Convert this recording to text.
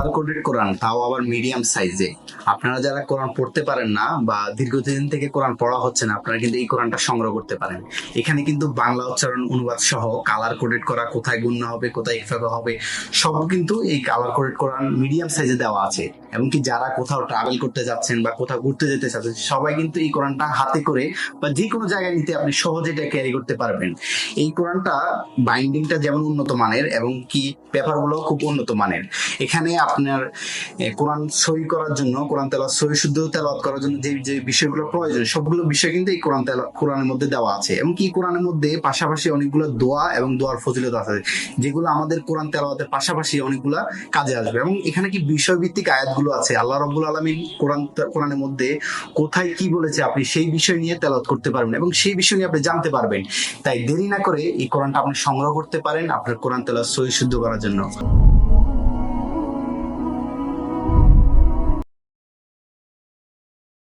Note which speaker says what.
Speaker 1: Colour coded কোরআন তাও আবার medium সাইজে আপনারা যারা কোরআন পড়তে পারেন না বা দীর্ঘদিন থেকে কোরআন পড়া হচ্ছে না, আপনারা কিন্তু এই কোরআনটা সংগ্রহ করতে পারেন। এখানে কিন্তু বাংলা উচ্চারণ অনুবাদ সহ কালার কোডেড করা কোথায় গুণ্য হবে, কোথায় ইফাকা হবে, সব কিন্তু এই কালার কোডেড কোরআন মিডিয়াম সাইজে দেওয়া আছে। এমনকি যারা কোথাও ট্রাভেল করতে যাচ্ছেন বা কোথাও ঘুরতে যেতে চাচ্ছেন, সবাই কিন্তু এই কোরআনটা হাতে করে বা যে কোনো জায়গায় নিতে আপনি সহজে এটা ক্যারি করতে পারবেন। এই কোরআনটা বাইন্ডিংটা যেমন উন্নত মানের এবং কি পেপারগুলো খুব উন্নত মানের। এখানে আপনার কোরআন সই করার জন্য, কোরআন তেলাওয়াত সই শুদ্ধ তেলাওয়াত করার জন্য যে যে বিষয়গুলো প্রয়োজন, সবগুলো বিষয় কিন্তু এই কোরআন তেলা কোরআনের মধ্যে দেওয়া আছে। এবং কি কোরআনের মধ্যে পাশাপাশি অনেকগুলো দোয়া এবং দোয়ার ফজিলত আছে, যেগুলো আমাদের কোরআন তেলাওয়াতের পাশাপাশি অনেকগুলো কাজে আসবে। এবং এখানে কি বিষয়ভিত্তিক আয়াতগুলো আছে? আল্লাহ রব্বুল আলমী কোরআন কোরআনের মধ্যে কোথায় কি বলেছে আপনি সেই বিষয় নিয়ে তেলাওয়াত করতে পারবেন এবং সেই বিষয় নিয়ে আপনি জানতে পারবেন। তাই দেরি না করে এই কোরআনটা আপনি সংগ্রহ করতে পারেন আপনার কোরআন তেলা সহি শুদ্ধ করার জন্য।